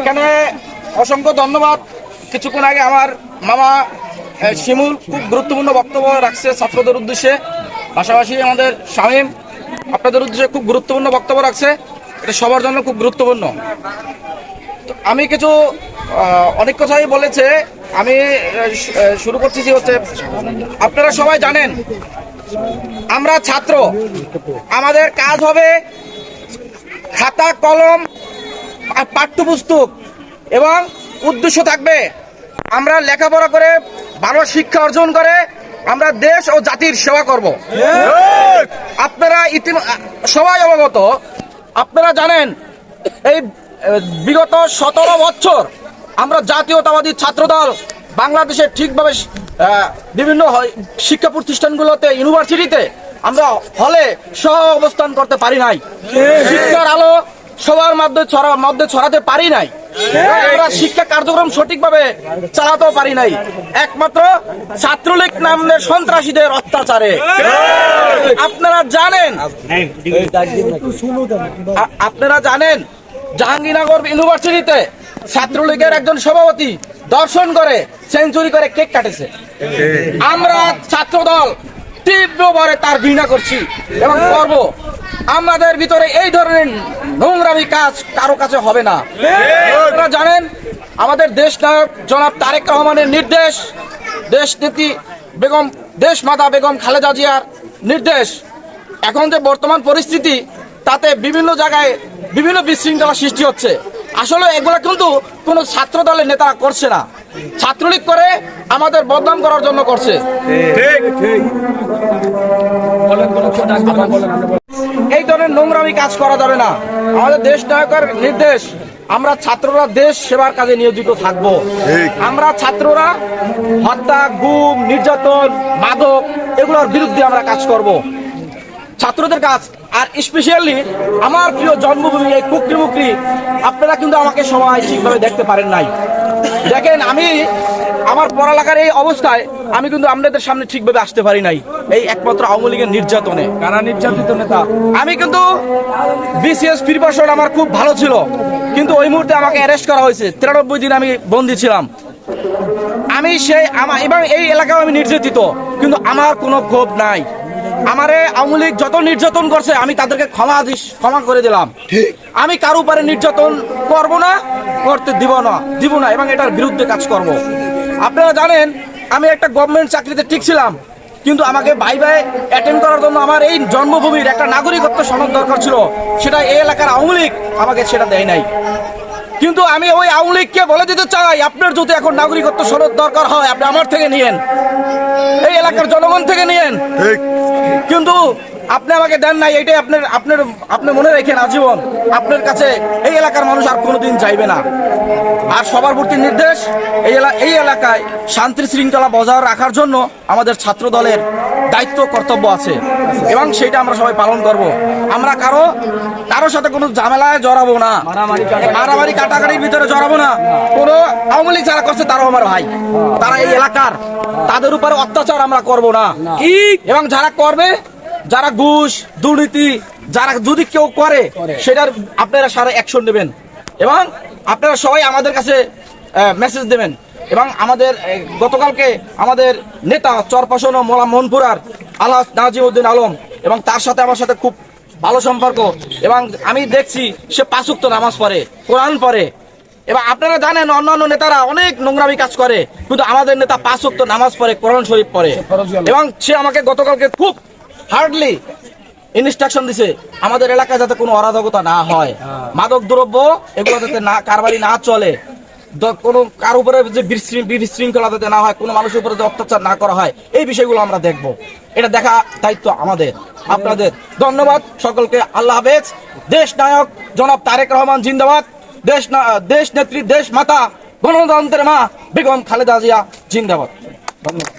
এখানে অসংখ্য ধন্যবাদ। কিছুক্ষণ আগে আমার মামা শিমুল খুব গুরুত্বপূর্ণ বক্তব্য রাখছে ছাত্রদের উদ্দেশ্যে। পাশাপাশি আমাদের শামীম আপনাদের উদ্দেশ্যে খুব গুরুত্বপূর্ণ বক্তব্য রাখছে। এটা সবার জন্য খুব গুরুত্বপূর্ণ। তো আমি কিছু অনেক কথাই বলেছে। আমি শুরু করছি যে হচ্ছে আপনারা সবাই জানেন আমরা ছাত্র আমাদের কাজ হবে খাতা, কলম পাঠ্যপুস্তক। এবং উদ্দেশ্য থাকবে আমরা লেখাপড়া করে ভালো শিক্ষা অর্জন করে আমরা দেশ ও জাতির সেবা করব। আপনারা ইতি সবাই অবগত, আপনারা জানেন, এই বিগত সতেরো বছর আমরা জাতীয়তাবাদী ছাত্রদল বাংলাদেশে ঠিকভাবে বিভিন্ন শিক্ষা প্রতিষ্ঠানগুলোতে, ইউনিভার্সিটিতে আমরা হলে সহ অবস্থান করতে পারি নাই। শিক্ষার আলো সবার মধ্যে ছড়া মধ্যে ছড়াতে পারি নাই। আমরা শিক্ষা কার্যক্রম সঠিকভাবে চালাতেও পারি নাই। একমাত্র ছাত্রলীগ নামের সন্ত্রাসীদের অত্যাচারে। আপনারা জানেন আপনারা জানেন জাহাঙ্গীরনগর ইউনিভার্সিটিতে ছাত্রলীগের একজন সভাপতি দর্শন করে সেঞ্চুরি করে কেক কাটেছে। আমরা ছাত্রদল তীব্রভাবে তার ঘৃণা করছি এবং করব। আমাদের ভিতরে এই ধরনের নোংরামি কাজ কারও কাছে হবে না। আপনারা জানেন, আমাদের দেশ নায়ক জনাব তারেক রহমানের নির্দেশ, দেশ নীতি বেগম, দেশ মাতা বেগম খালেদা জিয়ার নির্দেশ। এখন যে বর্তমান পরিস্থিতি, তাতে বিভিন্ন জায়গায় বিভিন্ন বিশৃঙ্খলা সৃষ্টি হচ্ছে। আসলে এগুলো কিন্তু কোনো ছাত্র দলের নেতা করছে না। ছাত্রলীগ করে আমাদের বদনাম করার জন্য করছে। এই ধরনের নোংরামি কাজ করা যাবে না। আমাদের দেশ নায়কের নির্দেশ আমরা ছাত্ররা দেশ সেবার কাজে নিয়োজিত থাকব। আমরা ছাত্ররা হত্যা গুম নির্যাতন মাদক এগুলোর বিরুদ্ধে আমরা কাজ করব। ছাত্রদের কাজ। আর স্পেশালি আমার প্রিয় জন্মভূমি এই কুকরি মুকরি আপনারা কিন্তু আমাকে সবাই ঠিকভাবে দেখতে পারেন নাই। দেখেন আমি আমার পড়ালেখার এই অবস্থায় আমি কিন্তু আপনাদের সামনে ঠিকভাবে আসতে পারি নাই। এই একমাত্র আওয়ামী লীগের নির্যাতনে। কারা নির্যাতিত নেতা? আমি কিন্তু বিসিএস প্রিপারেশন আমার খুব ভালো ছিল। কিন্তু ওই মুহূর্তে আমাকে অ্যারেস্ট করা হয়েছে। তিরানব্বই দিন আমি বন্দি ছিলাম। আমি সেই আমার এবং এই এলাকায় আমি নির্যাতিত। কিন্তু আমার কোনো ক্ষোভ নাই। আমারে আওয়ামী লীগ যত নির্যাতন করছে আমি তাদেরকে ক্ষমা দিস- ক্ষমা করে দিলাম। আমি কারও উপরে নির্যাতন করব না করতে দিব না দিব না এবং এটার বিরুদ্ধে কাজ করব। আপনারা জানেন আমি একটা গভর্নমেন্ট চাকরিতে ঠিক ছিলাম কিন্তু আমাকে বাই বাই অ্যাটেন্ড করার জন্য আমার এই জন্মভূমির একটা নাগরিকত্ব সনদ দরকার ছিল সেটা এই এলাকার আওয়ামী লীগ আমাকে সেটা দেয় নাই। কিন্তু আমি ওই আওয়ামী লীগকে বলে দিতে চাই আপনার যদি এখন নাগরিকত্ব সনদ দরকার হয় আপনি আমার থেকে নিয়েন। এই এলাকার জনগণ থেকে নিয়েন। কিন্তু আপনি আমাকে দেন নাই এটাই আপনার আপনার আপনি মনে রাখেন আজীবন আপনার কাছে এই এলাকার মানুষ আর কোনোদিন চাইবে না। আর সবার প্রতি নির্দেশ এই এই এলাকায় শান্তি শৃঙ্খলা বজায় রাখার জন্য আমাদের ছাত্র দলের দায়িত্ব কর্তব্য আছে। এবং সেটা আমরা সবাই পালন করব। আমরা কারও কারোর সাথে কোনো ঝামেলায় জড়াবো না। মারামারি কাটাকাটির ভিতরে জড়াবো না। কোনো আওয়ামী লীগ যারা করছে তারাও আমার ভাই। তারা এই এলাকার তাদের উপরে অত্যাচার আমরা করব না। এবং যারা করবে যারা ঘুষ দুর্নীতি যারা যদি কেউ করে সেটার আপনারা সারা অ্যাকশন নেবেন। এবং আপনারা সবাই আমাদের কাছে মেসেজ দেবেন। এবং আমাদের গতকালকে আমাদের নেতা চরপাশন ও মোলা মোহনপুরার আল্লাহ নাজিমউদ্দিন আলম এবং তার সাথে আমার সাথে খুব ভালো সম্পর্ক। এবং আমি দেখছি সে পাঁচুক্ত নামাজ পড়ে কোরআন পড়ে। এবং আপনারা জানেন অন্যান্য নেতারা অনেক নোংরামি কাজ করে কিন্তু আমাদের নেতা পাঁচ ওয়াক্ত নামাজ পড়ে কোরআন শরীফ পড়ে। এবং সে আমাকে গতকালকে খুব হার্ডলি ইনস্ট্রাকশন দিছে, আমাদের এলাকায় যাতে কোনো অরাধকতা না হয়। মাদক দ্রব্য, এগুলো যাতে না, কারবারি না চলে কোনো কার উপরে যে বিশৃং- বিশৃঙ্খলা যাতে না হয়, কোনো মানুষের উপরে যে অত্যাচার না করা হয়, এই বিষয়গুলো আমরা দেখব। এটা দেখা দায়িত্ব আমাদের, আপনাদের। ধন্যবাদ সকলকে, আল্লাহ হাফেজ। দেশ নায়ক, জনাব তারেক রহমান জিন্দাবাদ। দেশ দেশ নেত্রী, দেশ মাতা, গণতন্ত্রের মা বেগম খালেদা জিয়া জিন্দাবাদ। ধন্যবাদ।